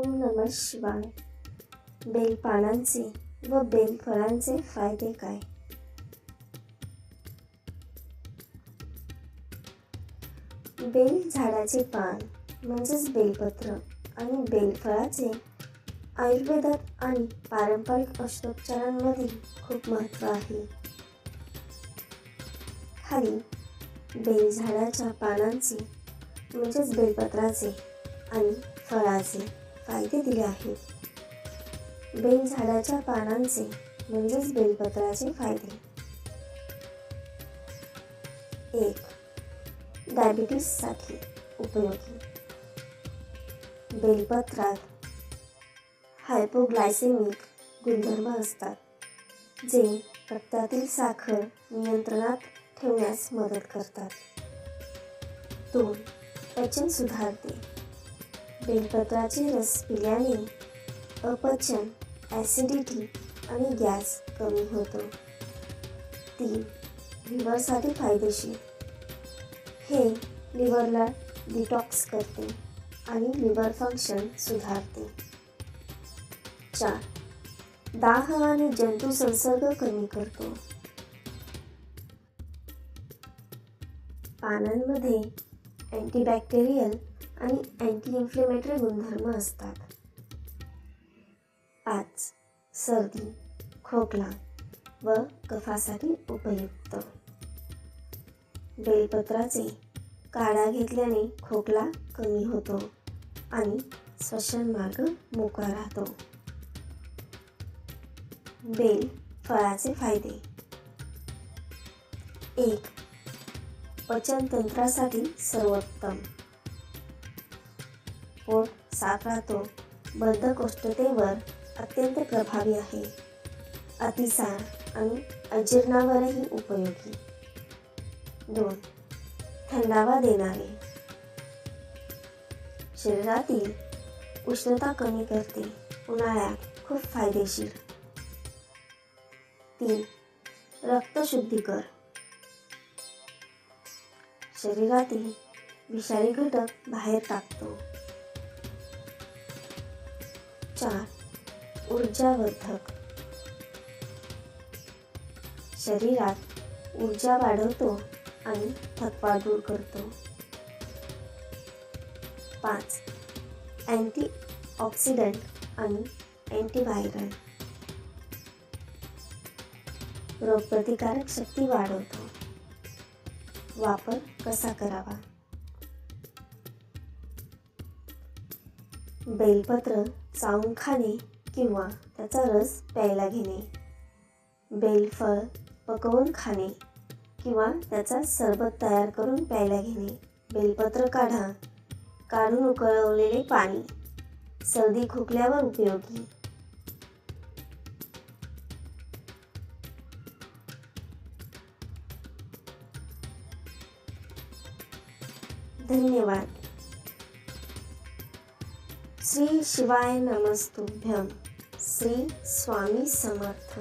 ओम नम शिवाय. बेलपानांचे व बेलफळांचे फायदे काय? बेल झाडाचे पान म्हणजेच बेलपत्र आणि बेलफळाचे आयुर्वेदात आणि पारंपरिक अष्टोपचारांमध्ये खूप महत्त्व आहे. खाली बेल झाडाच्या पानांचे म्हणजेच बेलपत्राचे आणि फळाचे. फायदे दिले आहेत. बेल झाडाच्या पानांचे म्हणजेच बेलपत्राचे फायदे. एक डायबिटीससाठी उपयोगी. बेलपत्रात हायपोग्लायसेमिक गुणधर्म असतात जे रक्तातील साखर नियंत्रणात ठेवण्यास मदत करतात. दोन पचन सुधारते. बेलपत्राचे रस पिल्याने अपचन ॲसिडिटी आणि गॅस कमी होतो. तीन लिव्हरसाठी फायदेशीर. हे लिव्हरला डिटॉक्स करते आणि लिव्हर फंक्शन सुधारते. चार. दाह आणि जंतू संसर्ग कमी करतो. पानांमध्ये अँटीबॅक्टेरियल आणि अँटी इन्फ्लेमेटरी गुणधर्म असतात. पाच सर्दी खोकला व कफासाठी उपयुक्त. बेलपत्राचे काढा घेतल्याने खोकला कमी होतो आणि श्वसन मार्ग मोकळा राहतो. बेल फळाचे फायदे. एक पचनतंत्रासाठी सर्वोत्तम. पोट साफ राहतो बद्धकोष्ठतेवर अत्यंत प्रभावी आहे. अतिसार आणि अजीर्णावरही उपयोगी. दोन थंडावा देणारे. शरीरातील उष्णता कमी करते उन्हाळ्यात खूप फायदेशीर. तीन रक्तशुद्धीकर शरीरातील विषारी घटक बाहेर टाकतो. चार ऊर्जावर्धक शरीरात ऊर्जा वाढवतो आणि थकवा दूर करतो. पाच. अँटी ऑक्सिडंट आणि अँटीव्हायरल. रोगप्रतिकारक शक्ती वाढवतो. वापर कसा करावा? बेलपत्र चावून खाणे किंवा त्याचा रस प्यायला घेणे. बेलफळ पकवून खाणे किंवा त्याचा सरबत तयार करून प्यायला घेणे. बेलपत्र काढा. काढून उकळवलेले पाणी. सर्दी खोकल्यावर उपयोगी. धन्यवाद. श्री शिवाय नमस्तुभ्यम श्री स्वामी समर्थ.